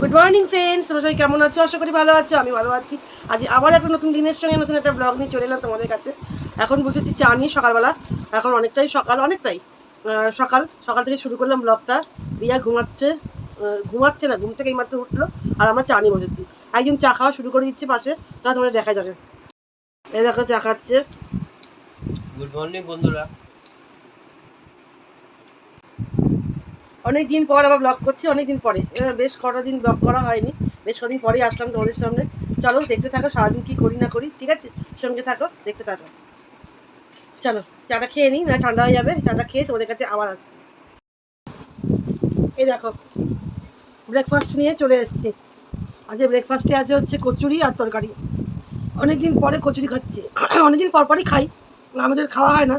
Good morning friends তোমরা সবাই কেমন আছো? আশা করি ভালো আছো, আমি ভালো আছি। আজ আবার একটা নতুন দিনের সঙ্গে নতুন একটা ব্লগ নিয়ে চলে এলাম তোমাদের কাছে। এখন বসেছি চা নিয়ে সকালবেলা। এখন অনেকটাই সকাল অনেকটাই। সকাল সকাল থেকে শুরু করলাম ব্লগটা রিয়া ঘুমাচ্ছে ঘুমাচ্ছে না, ঘুম থেকে এইমাত্র উঠল, আর আমরা চা নিয়ে বসেছি। একজন চা খাওয়া শুরু করে দিচ্ছে পাশে তা তোমাদের দেখা যাবে। এই দেখো, চা খাচ্ছে। গুড মর্নিং বন্ধুরা। অনেক দিন পর আবার ব্লগ করছি অনেক দিন পরে বেশ কটা দিন ব্লগ করা হয়নি, বেশ কদিন পরেই আসলাম তোমাদের সামনে। চলো, দেখতে থাকো, সারাদিন কী করি না করি, ঠিক আছে? সঙ্গে থাকো, দেখতে থাকো। চলো, চাটা খেয়ে নিই, না ঠান্ডা হয়ে যাবে, চাটা খেয়ে তোমাদের কাছে আবার আসছি। এই দেখো ব্রেকফাস্ট নিয়ে চলে এসেছি। আজকে ব্রেকফাস্টে আছে হচ্ছে কচুরি আর তরকারি। অনেকদিন পরে কচুরি খাচ্ছি। অনেকদিন পর পরই খাই, আমাদের খাওয়া হয় না।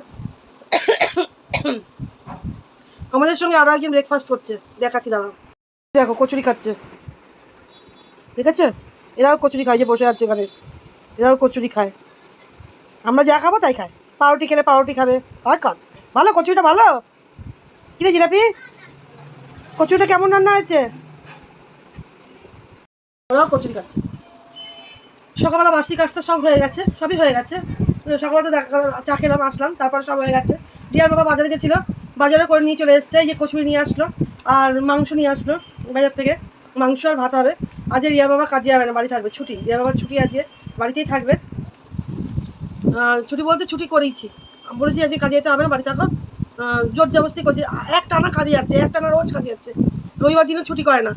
আমাদের সঙ্গে আরও একজন ব্রেকফাস্ট করছে। দেখাচ্ছি, দাঁড়াও। দেখো, কচুরি খাচ্ছে। ঠিক আছে? এরাও কচুরি খায় যে বসে আছে ওখানে। এরাও কচুরি খায়। আমরা যা খাব তাই খায়। পাউরুটি খেলে পাউরুটি খাবে। আর কান ভালো, কচুরিটা ভালো? কিরে জিলাপি? কচুরিটা কেমন রান্না হয়েছে? ওরাও কচুরি খাচ্ছে। সকালবেলা বাসি কাজটা সব হয়ে গেছে, সবই হয়ে গেছে। সকালবেলা চা খেলাম, আসলাম, তারপর সব হয়ে গেছে। ডিয়ার বাবা বাজারে গেছিল। বাজারে করে নিয়ে চলে এসছে যে কচুরি নিয়ে আসলো আর মাংস নিয়ে আসলো বাজার থেকে। মাংস আর ভাত হবে। আজ রিয়া বাবা কাজে যাবে না বাড়ি থাকবে ছুটি। রিয়া বাবার ছুটি আছে বাড়িতেই থাকবে। ছুটি বলতে ছুটি করেইছি। বলেছি আজকে কাজে যেতে হবে না বাড়ি থাকো। জোর জবরদস্তি করছে। এক টানা কাজে যাচ্ছে এক টানা রোজ কাজে যাচ্ছে। রবিবার দিনও ছুটি করে না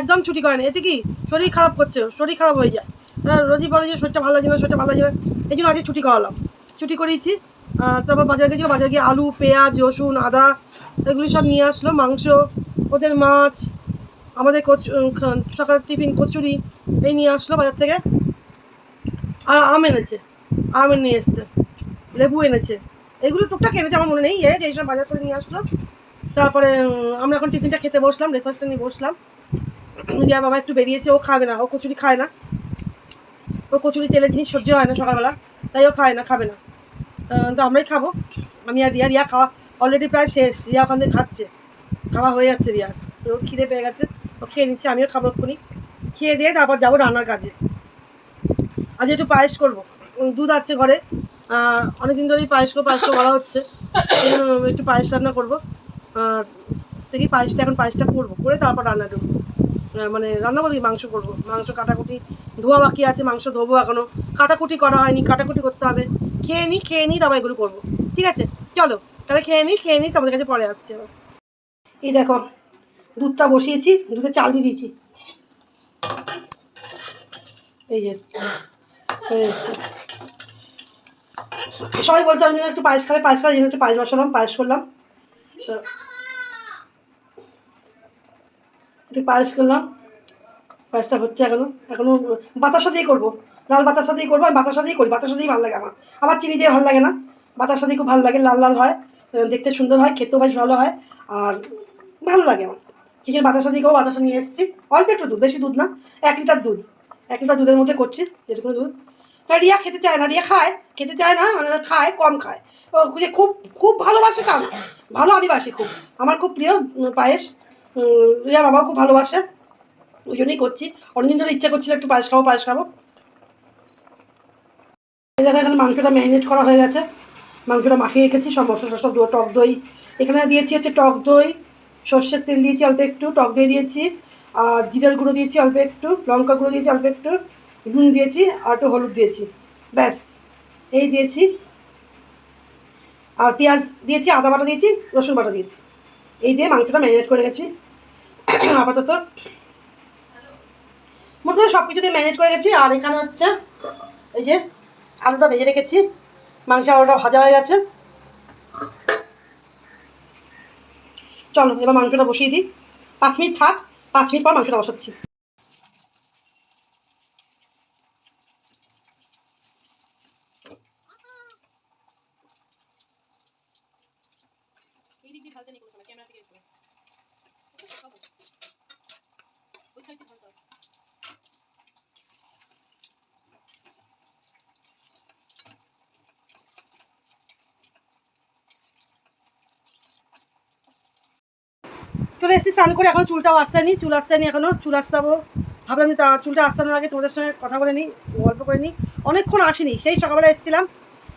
একদম ছুটি করে না। এতে কি? শরীর খারাপ করছে শরীর খারাপ হয়ে যায়। হ্যাঁ, রোজই বলে যে শরীরটা ভালো লাগছে না শরীরটা ভালো লাগছে এই জন্য আজকে ছুটি করালাম। ছুটি করিয়েছি আর তারপর বাজারে গেছিল বাজারে গিয়ে আলু, পেঁয়াজ, রসুন, আদা, এগুলি সব নিয়ে আসলো, মাংস, ওদের মাছ, আমাদের খ- টিফিন কচুরি, এই নিয়ে আসলো বাজার থেকে। আর আম এনেছে, আম নিয়ে এসছে, লেবু এনেছে, এগুলো টুকটাক এনেছে, আমার মনে নেই এ এইসব বাজার করে নিয়ে আসলো। তারপরে আমরা এখন টিফিনটা খেতে বসলাম ব্রেকফাস্টটা নিয়ে বসলাম। রিয়া বাবা একটু বেরিয়েছে, ও খাবে না, ও কচুরি খায় না। ও কচুরি, তেলের জিনিস সহ্য হয় না সকালবেলা, তাই ও খায় না, খাবে না। তো আমরাই খাব। আমি আর রিয়া রিয়া খাওয়া অলরেডি প্রায় শেষ। রিয়া ওখান থেকে খাচ্ছে। খাওয়া হয়ে যাচ্ছে রিয়া ওর খিদে পেয়ে গেছে। ও খেয়ে নিচ্ছে, আমিও খাব এক্ষুনি। খেয়ে দিয়ে তারপর যাব রান্নার কাজে। আজ একটু পায়েস করব। দুধ আছে ঘরে। অনেকদিন ধরেই পায়েস করব পায়েস বলা হচ্ছে। একটু পায়েস রান্না করব। দেখি পায়েসটা, এখন পায়েসটা করব। করে তারপর রান্না দেবো মানে রান্না বলি মাংস করব। মাংস, কাটাকুটি। ধোয়া বাকি আছে, মাংস ধোবো এখনও কাটাকুটি করা হয়নি। কাটাকুটি করতে হবে। খেয়ে নিই খেয়ে নিই তারপর এগুলো করব। ঠিক আছে? চলো, তাহলে খেয়ে নিই খেয়ে নিই তোমাদের কাছে পরে আসছে এই দেখো, দুধটা বসিয়েছি, দুধে চাল দিয়ে দিয়েছি। এই যে সবাই বলছে আমি একটু পায়েস খাবে পায়েস খাবে একটু পায়েস বসালাম, পায়েস করলাম। একটু পায়েস করলাম, পায়েসটা হচ্ছে এখনও এখনও বাতাসা দিয়ে করব। লাল বাতাসা দিয়ে করব, আমি বাতাসা দিয়ে করি, বাতাসা দিয়ে ভালো লাগে আমার। আমার চিনি দিয়ে ভালো লাগে না, বাতাসা দিয়ে খুব ভালো লাগে, লাল লাল হয় দেখতে সুন্দর হয়, খেতেও বেশ ভালো হয়, আর ভালো লাগে আমার। চিকেন দিয়ে করব বাতাসা নিয়ে এসেছি। অল্প একটু দুধ, বেশি দুধ না, এক লিটার দুধ, এক লিটার দুধের মধ্যে করছি যেটুকু দুধ। রিয়া খেতে চায় না, রিয়া খায়, খেতে চায় না মানে খায়, কম খায়। ও যে খুব খুব ভালোবাসে তা না ভালো আমি বাসি খুব। আমার খুব প্রিয় পায়েস রিয়া বাবাও খুব ভালোবাসে, ওই জন্যই করছি। অনেকদিন ধরে ইচ্ছা করছিল একটু পায়েস খাব পায়েস খাব। এই দেখো এখানে মাংসটা ম্যারিনেট করা হয়ে গেছে। মাংসটা মাখিয়ে রেখেছি, সব মশলা টসলা টক দই। এখানে দিয়েছি হচ্ছে টক দই, সর্ষের তেল দিয়েছি অল্প একটু, টক দই দিয়েছি, আর জিরার গুঁড়ো দিয়েছি অল্প একটু, লঙ্কা গুঁড়ো দিয়েছি অল্প একটু, নুন দিয়েছি, আর একটু হলুদ দিয়েছি। ব্যাস, এই দিয়েছি। আর পেঁয়াজ দিয়েছি, আদা বাটা দিয়েছি, রসুন বাটা দিয়েছি। এই দিয়ে মাংসটা ম্যারিনেট করে গেছি আপাতত মোটামুটি সব কিছু দিয়ে ম্যারিনেট করে গেছি আর এখানে হচ্ছে এই যে আলুটা ভেজে রেখেছি। মাংস আলুটা ভাজা হয়ে গেছে। চলো, এবার মাংসটা বসিয়ে দিই। পাঁচ মিনিট থাক, পাঁচ মিনিট পর মাংসটা বসাচ্ছি। চলে এসেছি, স্নান করে এখনও চুলটাও আসতেনি চুল আসতেনি এখনও, চুল আসতাবো ভাবলাম তা- চুলটা আসানোর আগে তোমাদের সঙ্গে কথা বলে নিই, গল্প করে নিই। অনেকক্ষণ আসিনি, সেই সকালবেলা এসেছিলাম,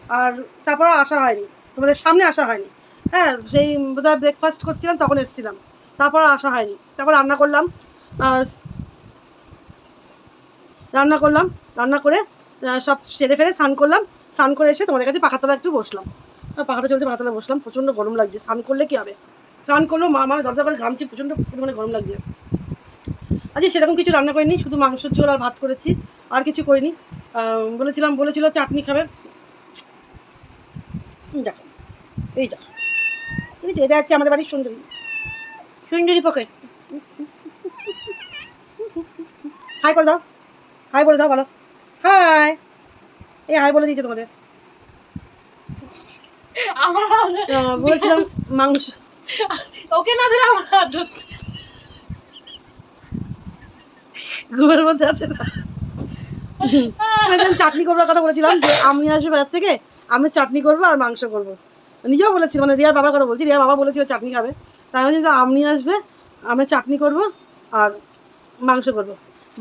আর তারপর আসা হয়নি, তোমাদের সামনে আসা হয়নি। হ্যাঁ সেই বোধহয় ব্রেকফাস্ট করছিলাম, তখন এসেছিলাম, তারপর আসা হয়নি। তারপর রান্না করলাম রান্না করলাম, রান্না করে সব সেরে ফেলে স্নান করলাম, স্নান করে এসে তোমাদের কাছে পাখাতলা একটু বসলাম। পাখাটা চলছে, পাখাতলা বসলাম, প্রচণ্ড গরম লাগছে, স্নান করলে কী হবে? স্নান করল মা মা দরজা করে ঘামছি প্রচণ্ড পরিমাণে গরম লাগছে। আজকে সেরকম কিছু রান্না করিনি শুধু মাংসের ঝোল আর ভাত করেছি আর কিছু করিনি। বলেছিলাম বলেছিল চাটনি খাবে। দেখো এইটা এই যে এটা হচ্ছে আমাদের বাড়ির সুন্দরী। সুন্দরী পকেট হাই করে দাও। হাই বলে দাও বলো। হাই এই হাই বলে দিয়েছে তোমাদের। বলেছিলাম মাংস ওকে না ধরে আমার হাত ধরতে ঘুমের মধ্যে আছে না? চাটনি করবার কথা বলেছিলাম যে আমি আসব বাজার থেকে, আমি চাটনি করব আর মাংস করব। নিজেও বলেছিল মানে রিয়ার বাবার কথা বলছি রিয়ার বাবা বলেছিল চাটনি খাবে। তাই আমি কিন্তু আমনি আসবে, আমি চাটনি করব আর মাংস করব।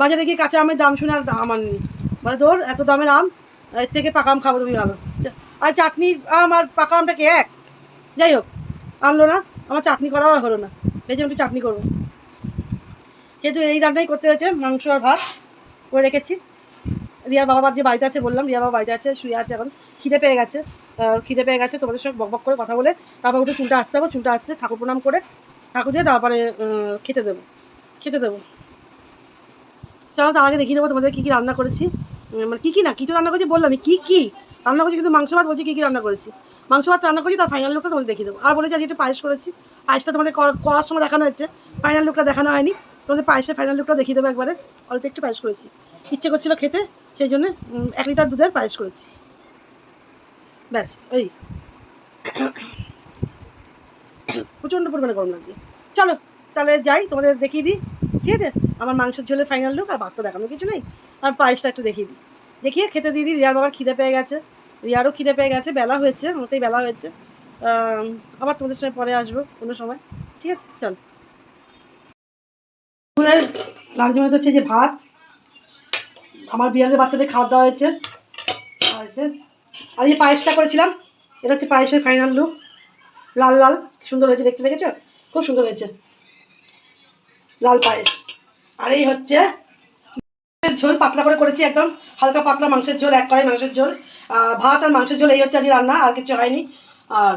বাজারে গিয়ে কাঁচা আমের দাম শুনে আর দাম আননি। মানে তোর এত দামের আম, এর থেকে পাকা আম খাব তুমি ভালো। আর চাটনি আম আর পাকা আমটা কি? এক? যাই হোক, আনলো না। আমার চাটনি করাও হলো না। এই জন্য একটু চাটনি করব। যেহেতু এই রান্নাই করতে হয়েছে, মাংস আর ভাত করে রেখেছি। রিয়ার বাবা যে বাড়িতে আছে বললাম, রিয়া বাবা বাড়িতে আছে, শুয়ে আছে এখন। খিদে পেয়ে গেছে খিদে পেয়ে গেছে, তোমাদের সঙ্গে বক বক করে কথা বলে তারপর উঠে চুলটা আসতে হবে চুলটা আসতে ঠাকুর প্রণাম করে ঠাকুর দিয়ে তারপরে খেতে দেবো খেতে দেবো। চলো তার আগে দেখিয়ে দেবো তোমাদের কী কী রান্না করেছি। মানে কী কী না, কী তো রান্না করেছি বললাম কী কী? রান্না করেছি কিন্তু মাংস ভাত বলছি কী কী রান্না করেছি। মাংস ভাত রান্না করেছি, তার ফাইনাল লুকটা তোমাদের দেখিয়ে দেবো। আর বলেছি আজকে একটু পায়েস করেছি। পায়েসটা তোমাদের কর- করার সময় দেখানো হয়েছে। ফাইনাল লুকটা দেখানো হয়নি। তোমাদের পায়েসের ফাইনাল লুকটা দেখিয়ে দেবো একবারে। অল্প একটু পায়েস করেছি। ইচ্ছে করছিল খেতে, সেই জন্য এক লিটার দুধের পায়েস করেছি। ব্যাস ওই প্রচণ্ড পরিমাণে গরম লাগছে। চলো, তাহলে যাই, তোমাদের দেখিয়ে দিই। ঠিক আছে? আমার মাংসের ঝোলের ফাইনাল লুক আর ভাতটা দেখানো কিছু নেই। আর পায়েসটা একটু দেখিয়ে দিই। দেখিয়ে খেতে দিয়ে দিই, রিয়ার বাবার খিদে পেয়ে গেছে। রিয়ারও খিদে পেয়ে গেছে, বেলা হয়েছে, মোটেই বেলা হয়েছে। আবার তোমাদের সঙ্গে পরে আসব কোনো সময়। ঠিক আছে, চল। মেনুতে হচ্ছে যে ভাত। আমার বিড়ালের বাচ্চাদের খাওয়া দাওয়া হয়েছে। হয়েছে। আর এই পায়েসটা করেছিলাম। এটা হচ্ছে পায়েসের ফাইনাল লুক লাল লাল। সুন্দর হয়েছে দেখতে, দেখেছ? খুব সুন্দর হয়েছে। লাল পায়েস। আর এই হচ্ছে ঝোল পাতলা করে করেছি একদম। হালকা পাতলা মাংসের ঝোল, এক কড়াই মাংসের ঝোল। ভাত আর মাংসের ঝোল এই হচ্ছে আজকে রান্না, আর কিছু হয়নি। আর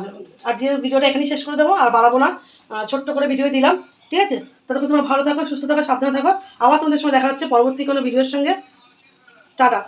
আজকে ভিডিওটা এখানেই শেষ করে দেবো, আর বাড়াবো না। ছোট্ট করে ভিডিও দিলাম, ঠিক আছে? ততক্ষণ তোমরা ভালো থাকো, সুস্থ থাকো, সাবধানে থাকো। আবার তোমাদের সঙ্গে দেখা হচ্ছে পরবর্তী কোনো ভিডিওর সঙ্গে। টাটা।